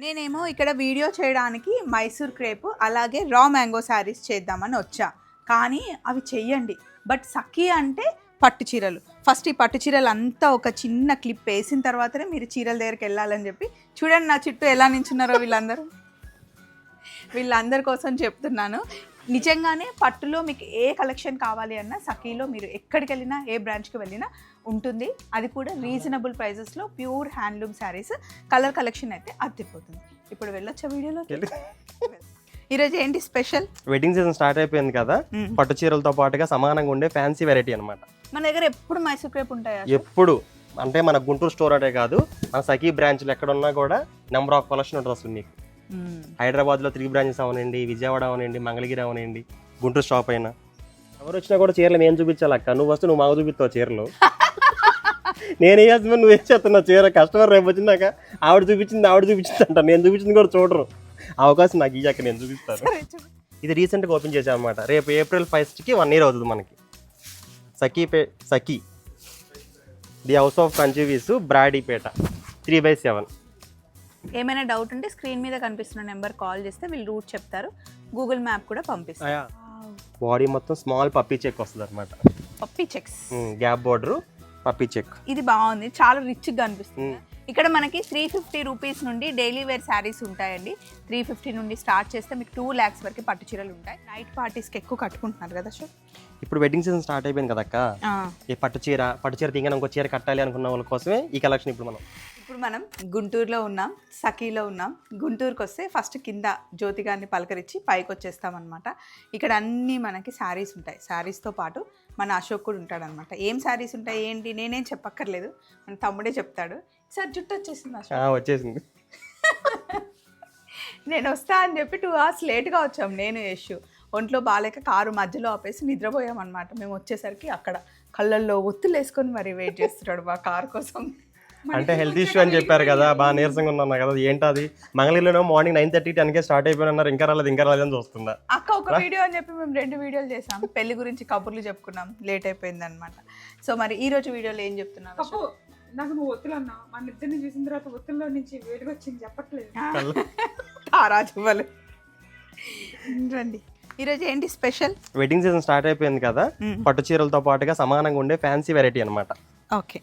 నేనేమో ఇక్కడ వీడియో చేయడానికి మైసూర్ క్రేప్ అలాగే రా మ్యాంగో శారీస్ చేద్దామని వచ్చా. కానీ అవి చెయ్యండి. బట్ సఖీ అంటే పట్టు చీరలు. ఫస్ట్ ఈ పట్టు చీరలు అంతా ఒక చిన్న క్లిప్ వేసిన తర్వాతనే మీరు చీరల దగ్గరికి వెళ్ళాలని చెప్పి చూడండి నా చుట్టూ ఎలా నించున్నారో వీళ్ళందరూ. వీళ్ళందరి కోసం చెప్తున్నాను. నిజంగానే పట్టులో మీకు ఏ కలెక్షన్ కావాలి అన్నా సఖీలో మీరు ఎక్కడికి వెళ్ళినా ఏ బ్రాంచ్కి వెళ్ళినా ఉంటుంది. అది కూడా రీజనబుల్ ప్రైజెస్లో pure handloom saris colour collection అయితే అద్దెపోతుంది. ఇప్పుడు వెళ్ళొచ్చా వీడియోలోకి? ఈరోజు ఏంటి స్పెషల్ వెడ్డింగ్ సీజన్ స్టార్ట్ అయిపోయింది కదా. పట్టు చీరలతో పాటుగా సమానంగా ఉండే ఫ్యాన్సీ వెరైటీ అన్నమాట. మన దగ్గర ఎప్పుడు మైసూర్ క్రేప్ ఉంటాయా ఎప్పుడు. అంటే మన గుంటూరు స్టోర్ అటే కాదు మన సఖీ బ్రాంచ్లు ఎక్కడ ఉన్నా కూడా నెంబర్ ఆఫ్ కలెక్షన్ ఉంటుంది అసలు మీకు. హైదరాబాద్లో త్రీ బ్రాంచెస్ అవనండి విజయవాడ అవనండి మంగళగిరి అవనండి గుంటూరు షాప్ అయినా. ఎవరు వచ్చినా కూడా చీరలు మేము చూపించాలి అక్క. నువ్వు వస్తే నువ్వు మాకు చూపిస్తావు చీరలు. నేను వేయాల్సిన నువ్వు ఏం చేస్తున్నావు? చీర కస్టమర్ రేపు వచ్చినాక ఆవిడ చూపించింది ఆవిడ చూపించింది అంట. నేను చూపించింది కూడా చూడరు. అవకాశం నాకు ఇయ్యాక నేను చూపిస్తాను. ఇది రీసెంట్గా ఓపెన్ చేసాం అనమాట రేపు ఏప్రిల్ ఫస్ట్కి వన్ ఇయర్ అవుతుంది మనకి. సఖీ పే సఖీ. ది హౌస్ ఆఫ్ కంచూవీస్ బ్రాడీపేట త్రీ బై సెవెన్ ఏమైనా డౌట్ ఉంటే స్క్రీన్ మీద కనిపిస్తున్న నెంబర్ కాల్ చేస్తే వీళ్ళు రూట్ చెప్తారు. గూగుల్ మ్యాప్ కూడా పంపిస్తారు. బాడీ మొత్తం స్మాల్ పప్పీ చెక్ వస్తుంది అనమాట puppy checks gap border puppy check. ఇది బాగుంది. చాలా రిచ్గా అనిపిస్తుంది. ఇక్కడ మనకి త్రీ ఫిఫ్టీ రూపీస్ నుండి డైలీ వేర్ శారీస్ ఉంటాయండి. త్రీ ఫిఫ్టీ నుండి స్టార్ట్ చేస్తే మీకు టూ ల్యాక్స్ వరకు పట్టు చీరలు ఉంటాయి. నైట్ పార్టీస్కి ఎక్కువ కట్టుకుంటున్నారు కదా షో ఇప్పుడు వెడ్డింగ్ సీజన్ స్టార్ట్ అయిపోయింది కదక్క ఈ పట్టు చీర పట్టు చీర తీగన ఇంకో చీర కట్టాలి అనుకున్న వాళ్ళ కోసమే ఈ కలెక్షన్ ఇప్పుడు మనం ఇప్పుడు మనం గుంటూరులో ఉన్నాం సఖీలో ఉన్నాం. గుంటూరుకి వస్తే ఫస్ట్ కింద జ్యోతి గారిని పలకరించి పైకి వచ్చేస్తాం అనమాట ఇక్కడ అన్నీ మనకి శారీస్ ఉంటాయి. శారీస్తో పాటు మన అశోక్ కూడా ఉంటాడనమాట ఏం శారీస్ ఉంటాయి? ఏంటి? నేనేం చెప్పక్కర్లేదు. మన తమ్ముడే చెప్తాడు. సార్ జుట్టు వచ్చేసింది అశోక్? వచ్చేసింది. నేను వస్తా అని చెప్పి టూ అవర్స్ లేట్గా వచ్చాం. నేను యశు. ఒంట్లో బాగాలేక కారు మధ్యలో ఆపేసి నిద్రపోయాం అనమాట మేము వచ్చేసరికి అక్కడ కళ్ళల్లో ఒత్తులు వేసుకొని మరి వెయిట్ చేస్తున్నాడు మా కారు కోసం. అంటే హెల్త్ ఇష్యూ అని చెప్పారు కదా బాగా నీరసంగా ఉన్నా కదా ఏంటి అది మంగళగిరిలో మార్నింగ్ నైన్ థర్టీ టెన్కే స్టార్ట్ అయిపోయినారు ఇంకా రాలేదు ఇంకా రాలేదు అని చూస్తుందా అక్క ఒక వీడియో అని చెప్పి మేము రెండు వీడియోలు చేసాం. పెళ్ళి గురించి కబుర్లు చెప్పుకున్నాం. లేట్ అయిపోయింది అనమాట సో మరి ఈ రోజు వీడియోలో ఏం చెప్తున్నావు నాకు నువ్వు ఒత్తులు అన్నా మన ఇద్దరిని చూసిన తర్వాత ఒత్తుల్లో నుంచి వేడిగా వచ్చింది చెప్పట్లేదు. తారాజువ్వలు. రండి. ఈరోజు ఏంటి స్పెషల్ వెడ్డింగ్ సీజన్ స్టార్ట్ అయిపోయింది కదా పట్టు చీరలతో పాటుగా సమానంగా ఉండే ఫ్యాన్సీ వెరైటీ అనమాట ఓకే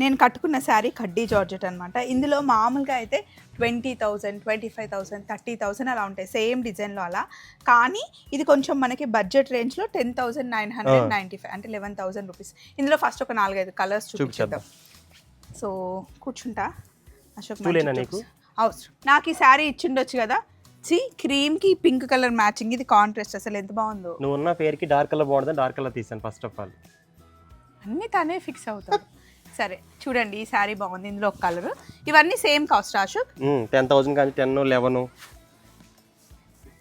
నేను కట్టుకున్న శారీ కడ్డీ జార్జెట్ అనమాట ఇందులో మామూలుగా అయితే twenty thousand twenty five thousand thirty thousand అలా ఉంటాయి. సేమ్ డిజైన్లో అలా. కానీ ఇది కొంచెం మనకి బడ్జెట్ రేంజ్లో ten thousand nine hundred ninety five అంటే లెవెన్ థౌసండ్ రూపీస్. ఇందులో ఫస్ట్ ఒక నాలుగైదు కలర్స్ చూపించేద్దాం. సో కూర్చుంటా. అశోక్. అవసరం నాకు? ఈ శారీ ఇచ్చిండొచ్చు కదా. సి క్రీమ్కి పింక్ కలర్ మ్యాచింగ్. ఇది కాంట్రాస్ట్. అసలు ఎంత బాగుందో. నువ్వు ఉన్న పేరుకి డార్క్ కలర్ బాగుంటుంది డార్క్ కలర్ తీసాను ఫస్ట్ ఆఫ్ ఆల్. అన్నీ తనే ఫిక్స్ అవుతాడు సరే చూడండి ఈ శారీ బాగుంది ఇందులో ఒక కలర్ ఇవన్నీ same cost Ashok ten thousand కానీ టెన్ లెవెన్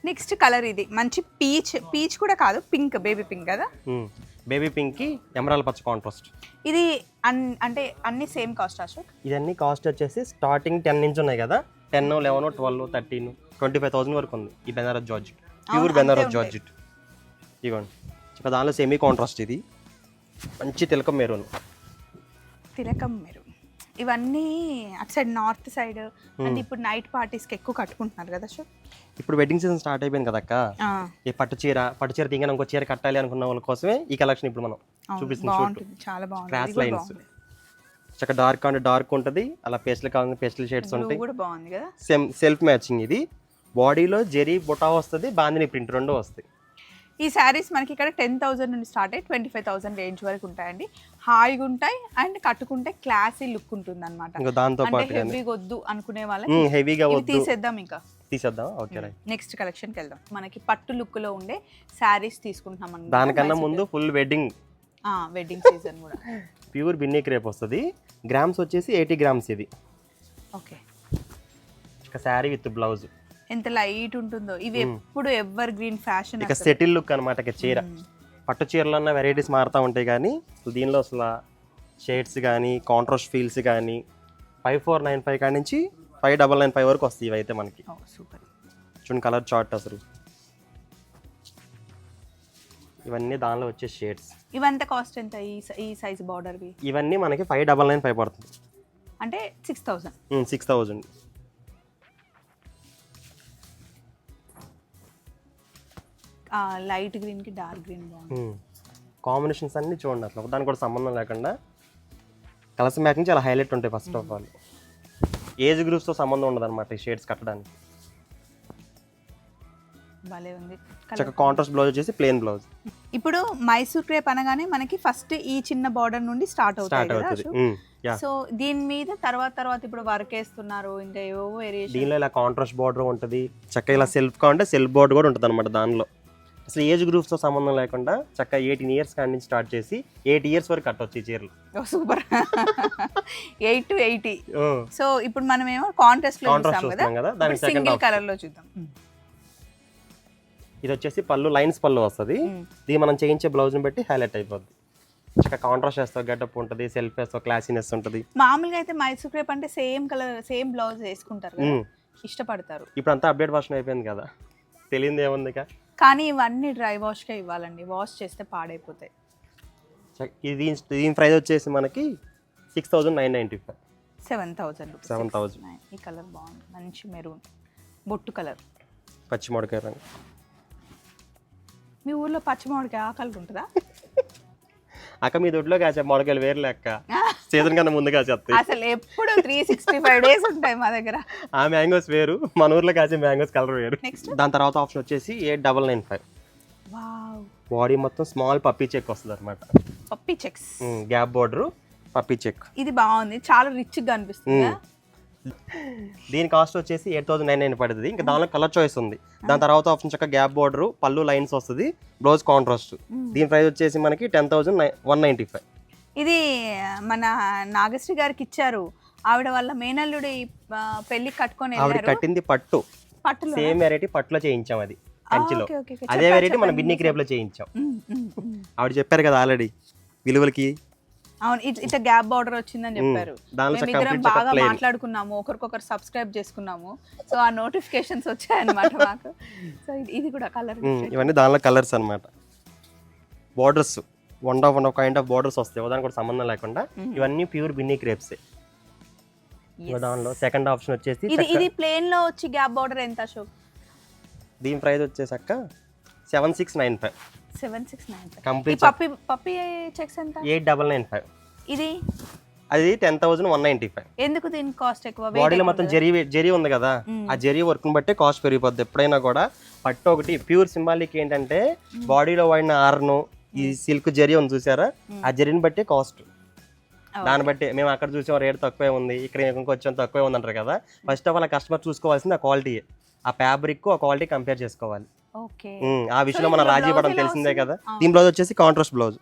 నెక్స్ట్ కలర్ ఇది. మంచి పీచ్ పీచ్ కూడా కాదు పింక్ బేబీ పింక్ కదా? బేబీ పింక్కి ఎమరాల్ పచ్చ కాంట్రాస్ట్ ఇది అంటే అన్ని సేమ్ కాస్ట్ అశోక్ ఇవన్నీ కాస్ట్ వచ్చేసి స్టార్టింగ్ టెన్ నుంచి ఉన్నాయి కదా? Ten eleven twelve thirteen twenty five thousand వరకు ఉంది ఈ Banaras georgette pure Banaras. Georgette ఇవ్వండి ఇక దానిలో సెమీ కాంట్రాస్ట్ ఇది. మంచి తిలకం మెరూన్. తిలకం మీరు. ఇవన్నీ అటు సైడ్ నార్త్ సైడ్ అంటే ఇప్పుడు నైట్ పార్టీస్కి ఎక్కువ కట్టుకుంటున్నారు కదా అశోక్ ఇప్పుడు వెడ్డింగ్ సీజన్ స్టార్ట్ అయిపోయింది కదక్క ఆ, ఈ పట్టు చీర పట్టు చీర తీగన ఇంకో చీర కట్టాలి అనుకున్న వాళ్ళ కోసమే ఈ కలెక్షన్ ఇప్పుడు మనం బాగుంటుంది చాలా క్రాస్ లైన్స్. చక్క డార్క్ అంటే డార్క్ ఉంటుంది అలా పేస్టల్ కావాలి పేస్టల్ షేడ్స్ ఉంటాయి. కూడా బాగుంది కదా. సెమ్ సెల్ఫ్ మ్యాచింగ్ ఇది. బాడీలో జెరీ బుటా వస్తుంది బాందిని ప్రింట్ రెండు వస్తాయి. ఈ శారీస్ మనకి ఇక్కడ టెన్ థౌసండ్ నుండి స్టార్ట్ అయ్యి ట్వంటీ ఫైవ్ థౌసండ్ రేంజ్ వరకు ఉంటాయండి. హాయిగా ఉంటాయి అండ్ కట్టుకుంటే క్లాసీ లుక్ ఉంటుంది అనమాట దాంతో పాటు కానీ హెవీ వద్దు అనుకునే వాళ్ళకి హెవీగా తీసేద్దాం ఇంకా. తీసేద్దాం ఓకే నెక్స్ట్ కలెక్షన్కి వెళ్దాం. మనకి పట్టు లుక్లో ఉండే శారీస్ తీసుకుంటున్నాం అనమాట దానికన్నా ముందు ఫుల్ వెడ్డింగ్ వెడ్డింగ్ సీజన్ కూడా. ప్యూర్ బిన్నీ క్రేప్ వస్తుంది. గ్రామ్స్ వచ్చేసి ఎయిటీ గ్రామ్స్ ఇది. ఓకే. ఇక శారీ విత్ బ్లౌజ్ ఎంత లైట్ ఉంటుందో. ఇవి ఎప్పుడు ఎవర్ గ్రీన్ ఫ్యాషన్ ఇక సెటిల్ లుక్ అనమాట చీర. పట్టు చీరలో ఉన్న వెరైటీస్ మారుతూ ఉంటాయి కానీ దీనిలో అసలు షేడ్స్ కానీ కాంట్రాస్ట్ ఫీల్స్ కానీ ఫైవ్ ఫోర్ నైన్ ఫైవ్ కాడి నుంచి ఫైవ్ డబల్ నైన్ ఫైవ్ వరకు వస్తాయి ఇవైతే మనకి. సూపర్ చూడండి కలర్ చార్ట్ అసలు. ఇవన్నీ దానిలో వచ్చే షేడ్స్ ఇవంతా కాస్ట్ ఎంత ఈ సైజ్ బార్డర్వి ఇవన్నీ మనకి ఫైవ్ డబల్ నైన్ ఫైవ్ పడుతుంది. అంటే six thousand six thousand light గ్రీన్కి డార్క్ గ్రీన్ బాగుంది కాంబినేషన్స్ అన్ని చూడండి అట్లా. దానికి కూడా సంబంధం లేకుండా కలర్స్ మ్యాచింగ్ చాలా హైలైట్ ఉంటాయి ఫస్ట్ ఆఫ్ ఆల్. ఏజ్ గ్రూప్స్తో సంబంధం ఉండదు అనమాట ఈ షేడ్స్ కట్టడానికి. భలే ఉంది. చక్క కాంట్రాస్ట్ బ్లౌజ్ వచ్చేసి ప్లెయిన్ బ్లౌజ్ ఇప్పుడు మైసూర్ క్రేప్ అనగానే మనకి ఫస్ట్ ఈ చిన్న బార్డర్ నుండి స్టార్ట్ అవుతుంది. సో దీని మీద తర్వాత తర్వాత ఇప్పుడు వర్క్ వేస్తున్నారు ఇంకా ఏవో వేరియేషన్ దీనిలో ఇలా కాంట్రాస్ట్ బార్డర్ ఉంటుంది. చక్కగా ఇలా సెల్ఫ్ కావాలంటే సెల్ఫ్ బోర్డ్ కూడా ఉంటుంది అనమాట దానిలో. అసలు ఏజ్ గ్రూప్స్తో సంబంధం లేకుండా చక్కగా ఎయిటీన్ ఇయర్స్ కాడి నుంచి స్టార్ట్ చేసి ఎయిట్ ఇయర్స్ వరకు కట్టొచ్చు ఈ చీరలు. Super. Eight to eighty so ఇప్పుడు మనం ఏమో కాంటెస్ట్లో కాంట్రాస్ట్ చూసాం కదా దానికి సెకండ్ కలర్లో చూద్దాం. ఇది వచ్చేసి పళ్ళు లైన్స్ పళ్ళు వస్తుంది. ఇది మనం చేయించే బ్లౌజ్ని బట్టి హైలైట్ అయిపోద్ది. చక్కగా కాంట్రాస్ట్ వేస్తావు గెటప్ ఉంటుంది సెల్ఫ్ వేస్తావు క్లాసీనెస్ ఉంటుంది. మామూలుగా అయితే మైసూర్ క్రేప్ అంటే సేమ్ కలర్ సేమ్ బ్లౌజ్ వేసుకుంటారు. ఇష్టపడతారు. ఇప్పుడు అంతా అప్డేట్ వర్షన్ అయిపోయింది కదా. తెలియదు ఏముంది. కానీ ఇవన్నీ డ్రై వాష్గా ఇవ్వాలండి. వాష్ చేస్తే పాడైపోతాయి. ఇది దీని ప్రైస్ వచ్చేసి మనకి six thousand nine ninety five seven thousand 7,000. ఈ కలర్ బాగుంది. మంచి మెరూన్. బొట్టు కలర్. పచ్చి మొడకాయ రంగు. మీ ఊర్లో పచ్చి మామిడికాయ ఆ కలర్ ఉంటుందా? అక్క మీ దొడ్లో కాసే మొడకాయలు వేరు లెక్క సీజన్ కన్నా ముందు కాసేస్తాయి. అసలు ఎప్పుడు త్రీ సిక్స్టీ ఫైవ్ డేస్ ఉంటాయి మా దగ్గర. ఆ మ్యాంగోస్ వేరు మన ఊర్లో కాసే మ్యాంగోస్ కలర్ వేరు. దాని తర్వాత ఆప్షన్ వచ్చేసి eight double nine five body మొత్తం స్మాల్ పప్పీ చెక్ వస్తుంది అనమాట puppy checks. Gap border puppy check. ఇది బాగుంది చాలా రిచ్గా అనిపిస్తుంది. దీని కాస్ట్ వచ్చేసి ఎయిట్ థౌసండ్ నైన్ నైన్ పడుతుంది. ఇంకా దానిలో కలర్ చాయిస్ ఉంది. దాని తర్వాత ఆప్షన్ చక్క గ్యాప్ బోర్డర్ పళ్ళు లైన్స్ వస్తుంది. బ్లౌజ్ కాంట్రాస్ట్ దీని ప్రైస్ వచ్చేసి మనకి ten thousand one ninety five ఇది మన నాగశ్రీ గారికి ఇచ్చారు. ఆవిడ వాళ్ళ మేనల్లుడి పెళ్ళి కట్టుకొని ఆవిడ కట్టింది పట్టు. పట్టులో సేమ్ వెరైటీ పట్టులో చేయించాం అది కంచిలో. అదే వెరైటీ మన. బిన్ని క్రేప్లో చేయించాం. ఆవిడ చెప్పారు కదా ఆల్రెడీ విలువలకి అవును ఇట్- ఇట్లా గ్యాప్ బార్డర్ వచ్చిందని చెప్పారు. చక్క బాగా. మాట్లాడుకున్నాము ఒకరికొకరు సబ్స్క్రైబ్ చేసుకున్నాము. సో ఆ నోటిఫికేషన్స్ వచ్చాయన్నమాట మాకు. సో ఇది- కూడా కలర్ ఇవన్నీ దానిలో కలర్స్ అన్నమాట. Borders one of one of kind of borders వస్తాయి. దానికి కూడా సంబంధం లేకుండా ఇవన్నీ ప్యూర్ బిన్నీ క్రేప్స్ దానిలో సెకండ్ ఆప్షన్ వచ్చేసి ఇది ఇది ప్లేన్లో వచ్చి గ్యాప్ బార్డర్ ఎంత అశోక్? దీని price వచ్చేసక్క seven six nine five seven six nine complete puppy puppy checks ఎంత? ఎయిట్ డబల్ నైన్ ఫైవ్ ఇది? అది ten thousand one ninety five ఎందుకు దీని కాస్ట్ ఎక్కువ? బాడీలో మొత్తం? జరీ జరీ ఉంది కదా. ఆ జరీ వర్క్ని బట్టే కాస్ట్ పెరిగిపోద్ది. ఎప్పుడైనా కూడా పట్టు ఒకటి. ప్యూర్ సింబాలిక్ ఏంటంటే బాడీలో వాడిన ఆర్ను ఈ సిల్క్ జరీ ఉంది చూసారా? ఆ జరీని బట్టే కాస్ట్ దాన్ని బట్టి మేము అక్కడ చూసాం రేట్ తక్కువే ఉంది. ఇక్కడ ఇంకొంచెం తక్కువే ఉంది అంటారు కదా ఫస్ట్ ఆఫ్ ఆల్ కస్టమర్ చూసుకోవాల్సింది ఆ క్వాలిటీ ఆ ఫ్యాబ్రిక్ ఆ క్వాలిటీ కంపేర్ చేసుకోవాలి. ఆ విషయంలో మన రాజీ పడడం తెలిసిందే? కదా. దీని బ్లౌజ్ వచ్చేసి కాంట్రాస్ట్ బ్లౌజ్.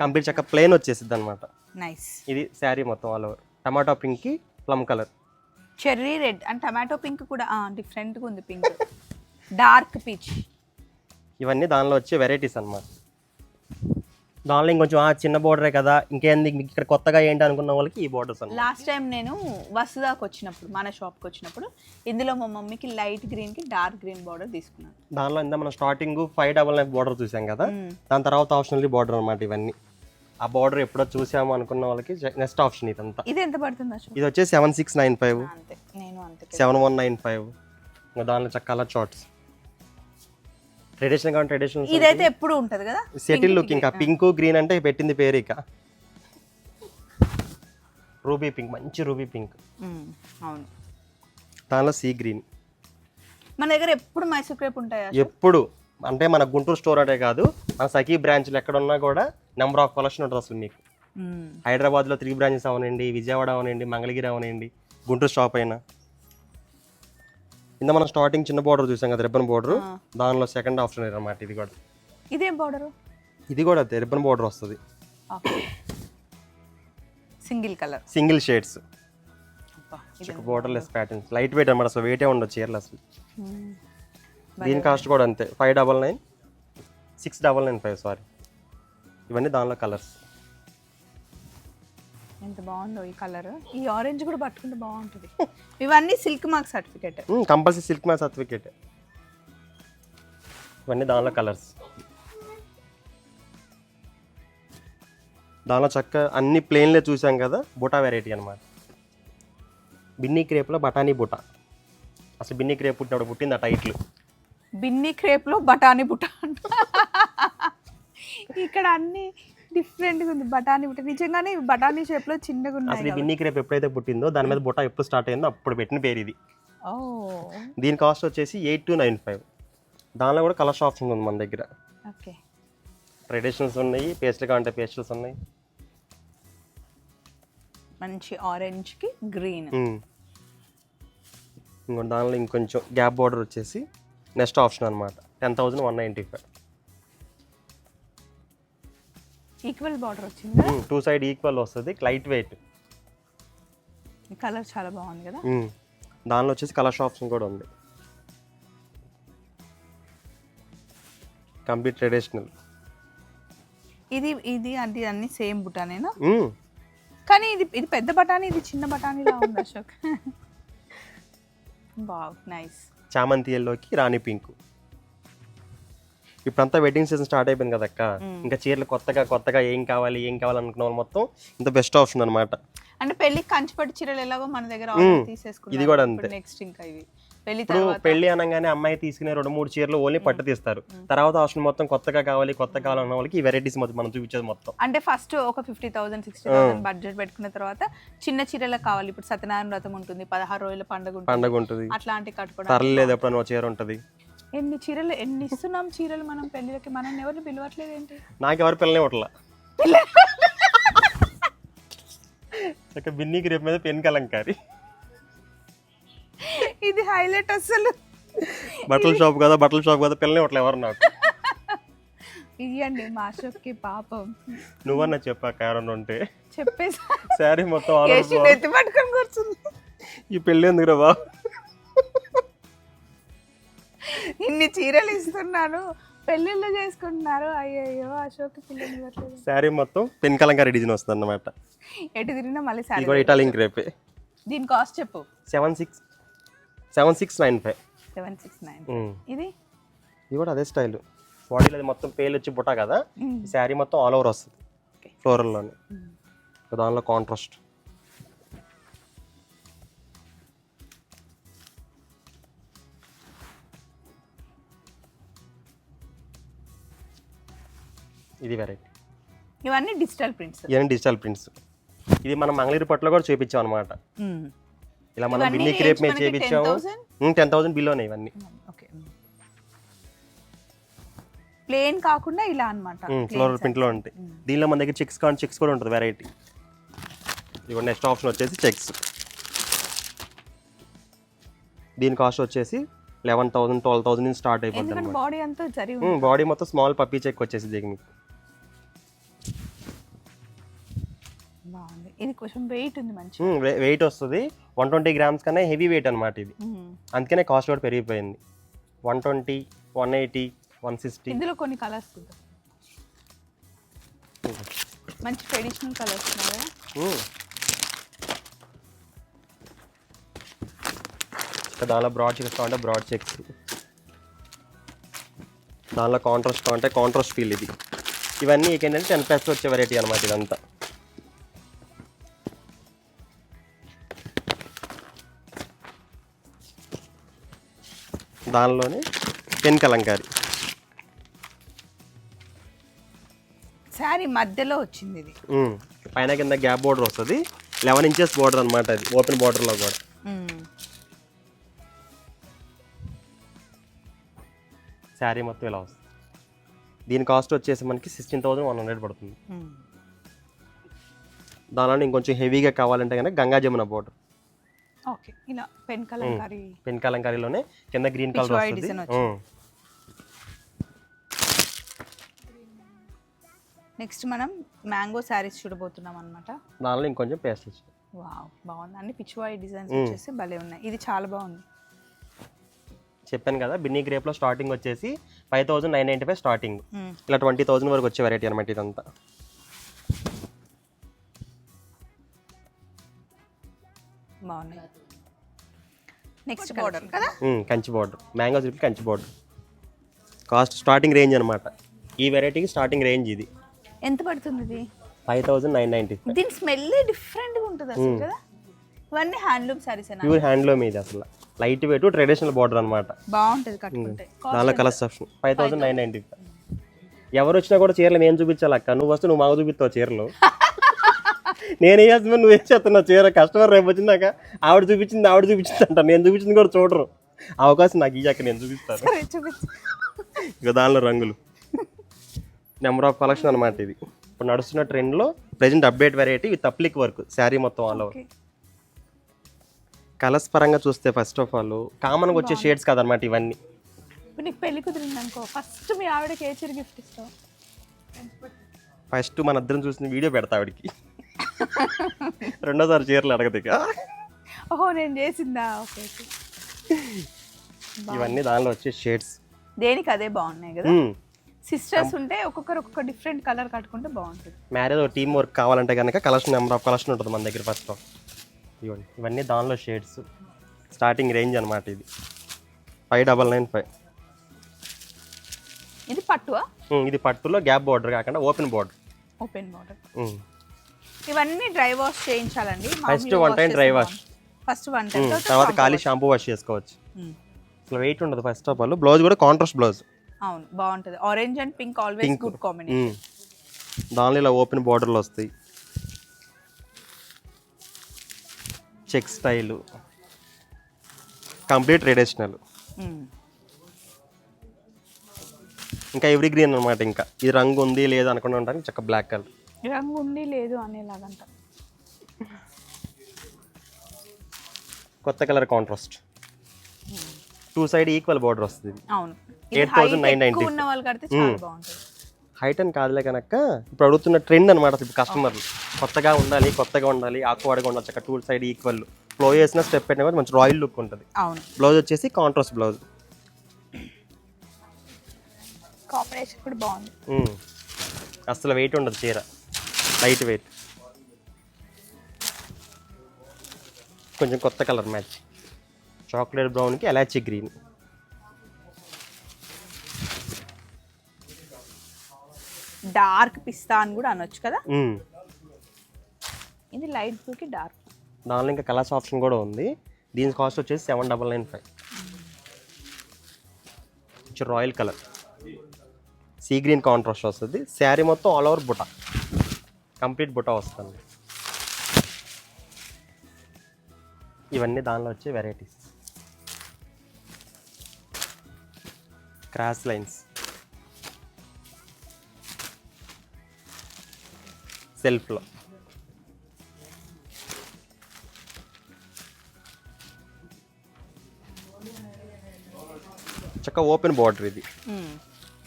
కంప్లీట్ చక్క ప్లేన్ వచ్చేసిద్ది అనమాట నైస్ ఇది శారీ మొత్తం ఆల్ ఓవర్ టమాటో పింక్కి plum colour cherry red and tomato pink కూడా డిఫరెంట్గా ఉంది పింక్ డార్క్ పీచ్ ఇవన్నీ దానిలో వచ్చే వెరైటీస్ అన్నమాట. దానిలో ఇంకొంచెం ఆ చిన్న బోర్డరే కదా ఇంకేంది ఇక్కడ కొత్తగా ఏంటి అనుకున్న వాళ్ళకి ఈ బోర్డర్స్ లాస్ట్ టైం నేను వసుదాకి వచ్చినప్పుడు మన షాప్కి వచ్చినప్పుడు ఇందులో మా మమ్మీకి లైట్ గ్రీన్కి డార్క్ గ్రీన్ బార్డర్ తీసుకున్నాను. దానిలో ఇంత మనం starting five double nine border చూసాం కదా దాని తర్వాత ఆప్షనల్ బోర్డర్ అనమాట ఇవన్నీ. ఆ బోర్డర్ ఎప్పుడో చూసాము అనుకున్న వాళ్ళకి నెక్స్ట్ ఆప్షన్ ఇదంతా. ఇది ఎంత పడుతుంది ఇది వచ్చేసి seven six nine five. Seven one nine five. ఇంకా దానిలో చక్క కలర్ షార్ట్స్ ట్రెడిషనల్ కానీ ట్రెడిషనల్ ఇదైతే ఎప్పుడు ఉంటది కదా? సెటిల్ లుక్ ఇంకా. పింక్ గ్రీన్ అంటే పెట్టింది పేరు ఇక. రూబీ పింక్ మంచి రూబీ పింక్. అవును. దానిలో సీ గ్రీన్ మన దగ్గర ఎప్పుడు మైసూర్ క్రేప్ ఉంటాయా ఎప్పుడు. అంటే మన గుంటూరు స్టోర్ అనే కాదు మన సఖీ బ్రాంచ్లు ఎక్కడున్నా కూడా నెంబర్ ఆఫ్ కలెక్షన్ ఉంటుంది అసలు మీకు. హైదరాబాద్లో త్రీ బ్రాంచెస్ అవనండి విజయవాడ అవనండి మంగళగిరి అవనండి గుంటూరు షాప్ అయినా. ఇంత మనం స్టార్టింగ్ చిన్న బోర్డర్ చూసాం కదా రిబ్బన్ బోర్డర్. దానిలో సెకండ్ ఆప్షన్ అన్నమాట ఇది కూడా. ఇదేం బార్డరు ఇది కూడా అదే రిబ్బన్ బోర్డర్ వస్తుంది. Single colour. Single shades borderless patterns light weight అన్నమాట అసలు వెయిటే ఉండదు చీరలు అసలు. దీని కాస్ట్ కూడా అంతే five double nine six double nine five sorry ఇవన్నీ దానిలో కలర్స్ ఎంత బాగుందో ఈ కలర్. ఈ ఆరెంజ్ కూడా పట్టుకుంటే బాగుంటుంది. ఇవన్నీ silk mark certificate. Compulsory silk match certificate. ఇవన్నీ దానిలో కలర్స్. దానిలో చక్క అన్ని ప్లేన్లే చూసాం కదా బుటా వెరైటీ అనమాట బిన్నీ క్రేప్లో బఠానీ బుటా. అసలు బిన్నీ క్రేప్ పుట్టినప్పుడు పుట్టింది ఆ టైట్లు బిన్ని క్రేప్లో బఠానీ అంట. ఇక్కడ అన్ని డిఫరెంట్గా ఉంది. బఠానీ బుట్ట నిజంగానే ఇవి బఠానీ షేప్లో చిన్నగా ఉన్నాయి అసలు ఈ. బిన్నీ క్రేప్ ఎప్పుడైతే పుట్టిందో దాని మీద బుట్ట ఎప్పుడు స్టార్ట్ అయిందో అప్పుడు పెట్టిన పేరు ఇది. ఓ. దీని కాస్ట్ వచ్చేసి ఎయిట్ టు నైన్ ఫైవ్ దానిలో కూడా కలర్ ఆప్షన్ ఉంది మన దగ్గర. ఓకే. ట్రెడిషనల్స్ ఉన్నాయి పేస్ట్లు కావాలంటే పేస్టల్స్ ఉన్నాయి. మంచి ఆరెంజ్కి గ్రీన్. ఇంకో దానిలో ఇంకొంచెం గ్యాప్ బార్డర్ వచ్చేసి నెక్స్ట్ ఆప్షన్ అనమాట ten thousand one ninety five equal border వచ్చిందా? టూ సైడ్ ఈక్వల్ వస్తుంది లైట్ వెయిట్. ఈ కలర్ చాలా బాగుంది కదా? దానిలో వచ్చేసి కలర్ ఆప్షన్ కూడా ఉంది. Complete traditional. ఇది ఇది అది అన్ని సేమ్ బుటానేనా? కానీ ఇది ఇది పెద్ద బఠానీ ఇది చిన్న బఠానీలా ఉంది అశోక్. బావ్ నైస్. చామంతి ఎల్లోకి రాణి పింక్ ఇప్పుడంతా వెడ్డింగ్ సీజన్ స్టార్ట్ అయిపోయింది కదా అక్క. ఇంకా చీరలు కొత్తగా కొత్తగా ఏం కావాలి ఏం కావాలి అనుకున్న వాళ్ళు మొత్తం ఇంత బెస్ట్ ఆప్షన్ అనమాట అంటే పెళ్ళి కంచిపట్టు చీరలు ఎలాగో మన దగ్గర ఇది కూడా అంతే. నెక్స్ట్ ఇంకా ఇవి. పెళ్ళి ఇప్పుడు పెళ్ళి అనగానే అమ్మాయి తీసుకునే రెండు మూడు చీరలు ఓన్లీ పట్టు తీస్తారు. తర్వాత ఆప్షన్ మొత్తం కొత్తగా కావాలి కొత్త కావాలన్న వాళ్ళకి ఈ వెరైటీస్ మొత్తం మనం చూపించేది మొత్తం. అంటే ఫస్ట్ ఒక fifty thousand sixty thousand budget పెట్టుకున్న తర్వాత చిన్న చీరలకు కావాలి. ఇప్పుడు సత్యనారాయణ వ్రతం ఉంటుంది పదహారు రోజుల పండుగ పండగ ఉంటుంది. అట్లాంటి కట్టుకోవడం తరలేదు ఎప్పుడైనా ఒక చీర ఉంటుంది. ఎన్ని చీరలు ఎన్ని ఇస్తున్నాం చీరలు మనం పెళ్ళిలకి మనం ఎవరిని పిలవట్లేదు ఏంటి? నాకు ఎవరు పిల్లనే ఉట్లా ఇక బిన్నీకి రేపు మీద పెన్ కలంకారి. ఇది హైలైట్ అసలు బట్టల షాప్ కదా బట్టల షాప్ కదా పిల్లనే ఉట్లా ఎవరు నాకు? ఇయ్యండి మా అశోక్కి పాపం. నువ్వన్నా చెప్పాక ఎవరన్నా ఉంటే. చెప్పేసి. శారీ మొత్తం పట్టుకొని కూర్చుంది? ఈ పెళ్ళి ఎందుకు రా బాబు? ఇన్ని చీరలు ఇస్తున్నాను. పెళ్ళిళ్ళు చేసుకుంటున్నారు. అయ్యయ్యో అశోక్ పిల్లలు శారీ మొత్తం పెన్ కలంకారీ డిజైన్ వస్తుంది అన్నమాట ఎటు తిరిగినా మళ్ళీ ఇది సారీ కూడా ఇటాలియన్ క్రేపే దీని కాస్ట్ చెప్పు. Seven six seven six nine five seven six nine ఇది? ఇది కూడా అదే స్టైల్. బాడీలో అది మొత్తం పేలు వచ్చి బుట్ట కదా? శారీ మొత్తం ఆల్ ఓవర్ వస్తుంది. ఫ్లోరల్లోనే దానిలో కాంట్రాస్ట్ ఇది వెరైటీ ఇవన్నీ డిజిటల్ ప్రింట్స్ ఇవన్నీ డిజిటల్ ప్రింట్స్ ఇది మనం మంగళగిరి పట్టులో కూడా చూపించాం అనమాట ఇలా మనం బిన్ని క్రేప్ మీద చేపించాము. 10,000? టెన్ థౌసండ్ బిలోనే ఇవన్నీ. ఓకే ప్లేన్ కాకుండా ఇలా అనమాట ఫ్లోరల్ ప్రింట్లో ఉంటాయి. దీనిలో మన దగ్గర చెక్స్ కావాలి చెక్స్ కూడా ఉంటుంది వెరైటీ ఇది నెక్స్ట్ ఆప్షన్ వచ్చేసి చెక్స్ దీని కాస్ట్ వచ్చేసి లెవెన్ థౌసండ్ ట్వెల్వ్ థౌసండ్ నుంచి స్టార్ట్ అయిపోతుంది బాడీ అంతా బాడీ మొత్తం స్మాల్ పప్పీ చెక్ వచ్చేసి దీనికి మీకు. బాగుంది. ఇది కొంచెం వెయిట్ ఉంది మంచి వెయిట్ వస్తుంది. వన్ ట్వంటీ గ్రామ్స్ కన్నా హెవీ వెయిట్ అనమాట ఇది. అందుకనే కాస్ట్ కూడా పెరిగిపోయింది. One twenty one eighty one sixty ఇందులో కొన్ని కలర్స్ మంచి ట్రెడిషనల్ కలర్స్ దానిలో బ్రాడ్ చెక్స్ కావాలంటే బ్రాడ్ చెక్స్ దానిలో కాంట్రాస్ట్ కావాలంటే కాంట్రాస్ట్ ఫీల్ ఇది. ఇవన్నీ ఏంటంటే టెన్ ప్లస్ వచ్చే వెరైటీ అనమాట ఇదంతా. దానిలోనే పెన్ కలంకారీ శారీ మధ్యలో వచ్చింది ఇది. పైన కింద గ్యాప్ బోర్డర్ వస్తుంది. లెవెన్ ఇంచెస్ బోర్డర్ అనమాట అది ఓపెన్ బోర్డర్లో కూడా. శారీ మొత్తం ఇలా వస్తుంది. దీని కాస్ట్ వచ్చేసి మనకి సిక్స్టీన్ థౌసండ్ వన్ హండ్రెడ్ పడుతుంది. దానిలో ఇంకొంచెం హెవీగా కావాలంటే కనుక గంగా జమున బోర్డర్ ఓకే. ఇలా పెన్ కలంకారీ పెన్ కలంకారీలోనే కింద గ్రీన్ కలర్ వస్తుంది. నెక్స్ట్ మనం మ్యాంగో శారీస్ చూడబోతున్నాం అనమాట దానిలో ఇంకొంచెం పేస్ట్ వచ్చింది. వావ్ బాగుంది. అన్ని పిచ్ వాయి డిజైన్స్. వచ్చేసి భలే ఉన్నాయి. ఇది చాలా బాగుంది. చెప్పాను కదా బిన్నీ గ్రేప్లో స్టార్టింగ్ వచ్చేసి five thousand nine ninety five starting. ఇలా ట్వంటీ థౌసండ్ వరకు వచ్చే వెరైటీ అనమాట ఇదంతా. బాగున్నాయి. నెక్స్ట్ బార్డర్ కదా? Kanchi border mango silk Kanchi border cost starting range అనమాట ఈ వెరైటీకి స్టార్టింగ్ రేంజ్ ఇది. ఎంత పడుతుంది ఇది? ఫైవ్ థౌసండ్ నైన్ నైంటీ దీని స్మెల్ డిఫరెంట్గా ఉంటుంది అసలు కదా? ఇవన్నీ హ్యాండ్లూమ్ శారీస్ ప్యూర్ హ్యాండ్లూమ్ ఇది అసలు. లైట్ వెయిట్ ట్రెడిషనల్ బార్డర్ అనమాట బాగుంటది కట్టుకుంటే దానిలో colours option five thousand nine ninety ఎవరు వచ్చినా కూడా చీరలు నేను చూపించాలి అక్క నువ్వు వస్తే నువ్వు మాకు చూపిస్తావు చీరలు. నేను వేయాల్సిన నువ్వు ఏం చేస్తున్నావు చీర కస్టమర్ రేపు వచ్చిందాక ఆవిడ చూపించింది ఆవిడ చూపించింది అంట. నేను చూపించింది కూడా చూడరు. అవకాశం నాకు ఇయ్యాక నేను చూపిస్తాను. ఇక దానిలో రంగులు. నెంబర్ ఆఫ్ కలెక్షన్ అనమాట ఇది. ఇప్పుడు నడుస్తున్న ట్రెండ్లో present update variety with applique work sari మొత్తం ఆల్ ఓవర్. కలర్స్ పరంగా చూస్తే ఫస్ట్ ఆఫ్ ఆల్ కామన్గా వచ్చే షేడ్స్ కదనమాట ఇవన్నీ. నీకు పెళ్ళి కుదిరింది అనుకో ఫస్ట్ మీ ఆవిడకి ఏ చీర గిఫ్ట్ ఇస్తావు ఫస్ట్ మన ఇద్దరం చూసిన వీడియో పెడతా ఆవిడకి. రెండోసారి చీరలు అడగదు ఇక. ఓహో నేను చేసిందా? ఓకే ఇవన్నీ దానిలో వచ్చే షేడ్స్ దేనికి అదే బాగున్నాయి కదా? సిస్టర్స్ ఉంటే ఒక్కొక్కరు ఒక్కొక్క డిఫరెంట్ కలర్ కట్టుకుంటే బాగుంటుంది. మ్యారేజ్ ఒక టీమ్ వర్క్ కావాలంటే కనుక కలెక్షన్ నెంబర్ ఆఫ్ కలెక్షన్ ఉంటుంది మన దగ్గర ఫస్ట్ ఇవ్వండి ఇవన్నీ దానిలో షేడ్స్ స్టార్టింగ్ రేంజ్ అనమాట ఇది. ఫైవ్ డబల్ నైన్ ఫైవ్ ఇది పట్టువా? ఇది పట్టులో గ్యాప్ బార్డర్ కాకుండా ఓపెన్ బార్డర్ ఓపెన్ బార్డర్ ఇవన్నీ డ్రై వాష్ చేయించాలండి. First one time dry wash. First one time తర్వాత ఖాళీ షాంపూ వాష్ చేసుకోవచ్చు. అసలు వెయిట్ ఉండదు ఫస్ట్ ఆఫ్ ఆల్ బ్లౌజ్ కూడా కాంట్రాస్ట్ బ్లౌజ్ అవును బాగుంటుంది. Orange and pink always. Good combination దానిలో ఇలా ఓపెన్ బార్డర్లు వస్తాయి. చెక్ స్టైల్ కంప్లీట్ ట్రెడిషనల్ ఇంకా ఎవ్రీ గ్రీన్ అనమాట ఇంకా. ఇది రంగు ఉంది లేదా అనుకుని ఉంటానికి చక్క బ్లాక్ కలర్ రంగు ఉంది లేదు అనేలాగంట. కొత్త colour contrast two side equal border వస్తుంది అవును. 8,990. ఎక్కువ ఉన్న వాళ్ళు కడితే చాలా బాగుంటుంది. హైట్ అని కాదులే కనుక ఇప్పుడు అడుగుతున్న ట్రెండ్ అనమాట ఇప్పుడు కస్టమర్లు కొత్తగా ఉండాలి కొత్తగా ఉండాలి ఆకువాడగా ఉండాలి చక్క టూ సైడ్ ఈక్వల్ ఫ్లో చేసిన స్టెప్ పెట్టిన కూడా మంచి రాయల్ లుక్ ఉంటుంది. అవును. బ్లౌజ్ వచ్చేసి కాంట్రాస్ట్ బ్లౌజ్ కాంబినేషన్ కూడా బాగుంది. మ్మ్. అసలు వెయిట్ ఉండదు చీర. లైట్ వెయిట్ కొంచెం కొత్త కలర్ మ్యాచ్. చాక్లెట్ బ్రౌన్కి ఎలాచీ గ్రీన్ డార్క్ పిస్తా అని కూడా అనొచ్చు కదా? ఇది లైట్ బ్లూ కి డార్క్ దానిలో ఇంకా కలర్స్ ఆప్షన్ కూడా ఉంది. దీని కాస్ట్ వచ్చేసి సెవెన్ డబల్ నైన్ ఫైవ్ కొంచెం royal colour sea green contrast వస్తుంది. శారీ మొత్తం all over buta. Complete buta వస్తుంది. ఇవన్నీ దానిలో వచ్చే వెరైటీస్. Cross lines. సెల్ఫ్లో. చక్క ఓపెన్ బార్డర్ ఇది.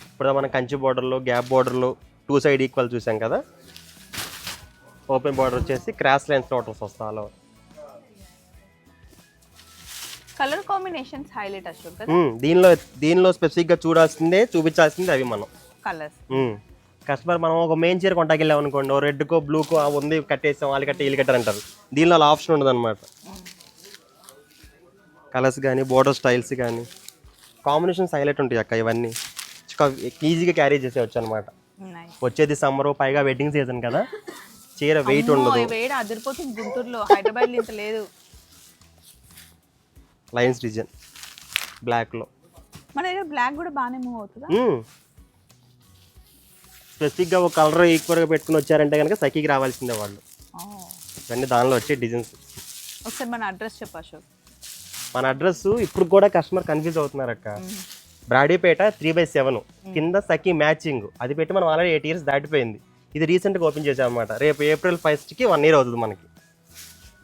ఇప్పుడు మనం కంచి బార్డర్లో గ్యాప్ బార్డర్లో టూ సైడ్ ఈక్వల్ చూసాం కదా? ఓపెన్ బార్డర్ వచ్చేసి క్రాస్ లైన్స్ టోటల్స్ వస్తాయి కలర్ కాంబినేషన్స్ హైలైట్ అశోక్ దీనిలో దీనిలో స్పెసిఫిక్గా చూడాల్సిందే చూపించాల్సిందే అవి మనం. కలర్స్ కస్టమర్ మనం ఒక మెయిన్ చీర కొంటాకి వెళ్ళాం అనుకోండి ఓ రెడ్కో బ్లూకో ఉంది కట్టేసాం వాళ్ళు కట్టే వీళ్ళు కట్టారు అంటారు. దీనిలో అలా ఆప్షన్ ఉండదు అనమాట కలర్స్ కానీ బోర్డర్ స్టైల్స్ కానీ కాంబినేషన్స్ హైలైట్ ఉంటాయి అక్క ఇవన్నీ. ఈజీగా క్యారీ చేసేవచ్చు అనమాట వచ్చేది సమ్మర్ పైగా వెడ్డింగ్ సీజన్ కదా. చీర వెయిట్ ఉండదు. వేడి అదిరిపోతుంది గుంటూరులో హైదరాబాద్ ఇంత లేదు. లైన్స్ డిజైన్ బ్లాక్లో మన దగ్గర బ్లాక్ కూడా బాగానే మూవ్ అవుతుందా? స్పెసిఫిక్గా ఒక కలర్ ఈక్వల్గా పెట్టుకుని వచ్చారంటే కనుక సఖీకి రావాల్సిందే వాళ్ళు. ఇవన్నీ దానిలో వచ్చే డిజైన్స్ ఒకసారి మన అడ్రస్ చెప్పు అశోక్. మన అడ్రస్ ఇప్పుడు కూడా కస్టమర్ కన్ఫ్యూజ్ అవుతున్నారు అక్క బ్రాడీపేట త్రీ బై సెవెన్ కింద సఖీ మ్యాచింగ్ అది పెట్టి మనం ఆల్రెడీ ఎయిట్ ఇయర్స్ దాటిపోయింది. ఇది రీసెంట్గా ఓపెన్ చేసాం అనమాట రేపు ఏప్రిల్ ఫస్ట్కి వన్ ఇయర్ అవుతుంది మనకి.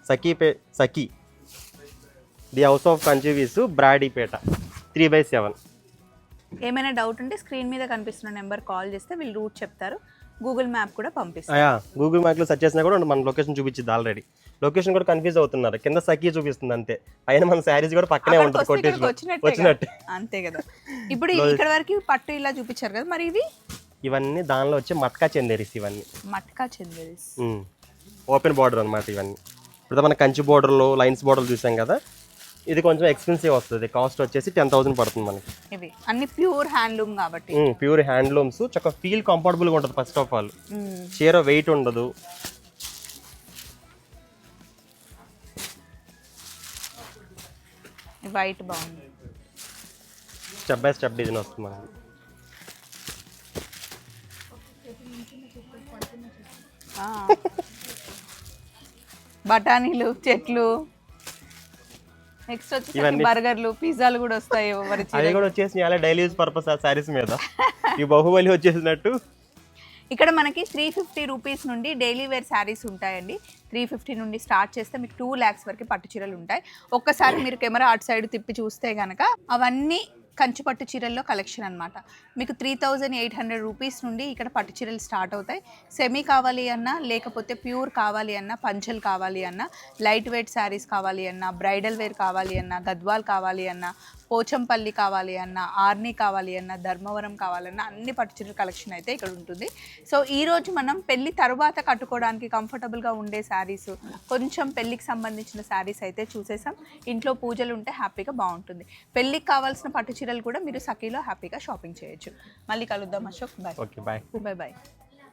సఖీ పే సఖీ. ది హౌస్ ఆఫ్ కన్జ్యూవీస్ బ్రాడీపేట త్రీ బై సెవెన్ ఏమైనా డౌట్ ఉంటే స్క్రీన్ మీద కనిపిస్తున్న నెంబర్ కాల్ చేస్తే వీళ్ళు రూట్ చెప్తారు. గూగుల్ మ్యాప్ కూడా పంపిస్తారు. అయా గూగుల్ మ్యాప్లో సెర్చ్ చేసినా కూడా మన లొకేషన్ చూపించింది ఆల్రెడీ లొకేషన్ కూడా కన్ఫ్యూజ్ అవుతున్నారు. కింద సఖీ చూపిస్తుంది అంతే. పైన మన శారీస్ కూడా పక్కనే ఉంటుంది కొట్టేసి వచ్చినట్టే. అంతే కదా. ఇప్పుడు ఇక్కడ వరకు పట్టు ఇలా చూపించారు కదా. మరి ఇవి? ఇవన్నీ దానిలో వచ్చి మట్కా చెందేరిస్ ఇవన్నీ. మట్కా చందేరీస్. ఓపెన్ బార్డర్ అనమాట ఇవన్నీ. ఇప్పుడు మన కంచి బార్డర్లో లైన్స్ బార్డర్ చూసాం కదా? ఇది కొంచెం ఎక్స్పెన్సివ్ వస్తుంది. కాస్ట్ వచ్చేసి టెన్ థౌసండ్ పడుతుంది మనకి. ఇవి అన్ని ప్యూర్ హ్యాండ్లూమ్ కాబట్టి. Pure handlooms. చక్క ఫీల్ కంఫర్టబుల్గా ఉంటుంది ఫస్ట్ ఆఫ్ ఆల్. చీర వెయిట్ ఉండదు. వైట్ బాగుంది. స్టెప్ బై స్టెప్ డిజైన్ వస్తుంది మనకి. బఠానీలు చెట్లు. నెక్స్ట్ వచ్చి బర్గర్లు పిజ్జాలు కూడా వస్తాయి అవి కూడా వచ్చేసి అలా డైలీ యూజ్ పర్పస్ ఆ శారీస్ మీద. ఈ బాహుబలి వచ్చేసినట్టు. ఇక్కడ మనకి త్రీ ఫిఫ్టీ రూపీస్ నుండి డైలీ వేర్ శారీస్ ఉంటాయండి. త్రీ ఫిఫ్టీ నుండి స్టార్ట్ చేస్తే మీకు టూ ల్యాక్స్ వరకు పట్టు చీరలు ఉంటాయి. ఒక్కసారి మీరు కెమెరా అటు సైడ్ తిప్పి చూస్తే కనుక అవన్నీ కంచి పట్టు చీరల్లో కలెక్షన్ అన్నమాట. మీకు three thousand eight hundred rupees నుండి ఇక్కడ పట్టు చీరలు స్టార్ట్ అవుతాయి. సెమీ కావాలి అన్నా లేకపోతే ప్యూర్ కావాలి అన్నా పంచలు కావాలి అన్నా లైట్ వెయిట్ శారీస్ కావాలి అన్నా బ్రైడల్ వేర్ కావాలి అన్నా గద్వాల్ కావాలి అన్నా పోచంపల్లి కావాలి అన్నా ఆర్నీ కావాలి అన్నా ధర్మవరం కావాలన్నా అన్ని పట్టు చీరల కలెక్షన్ అయితే ఇక్కడ ఉంటుంది. సో ఈ రోజు మనం పెళ్ళి తర్వాత కట్టుకోవడానికి కంఫర్టబుల్గా ఉండే శారీస్ కొంచెం పెళ్ళికి సంబంధించిన శారీస్ అయితే చూసేసాం. ఇంట్లో పూజలు ఉంటే హ్యాపీగా బాగుంటుంది. పెళ్ళికి కావాల్సిన పట్టు చీరలు కూడా మీరు సఖీలో హ్యాపీగా షాపింగ్ చేయొచ్చు. మళ్ళీ కలుద్దాం Ashok. Bye okay bye bye bye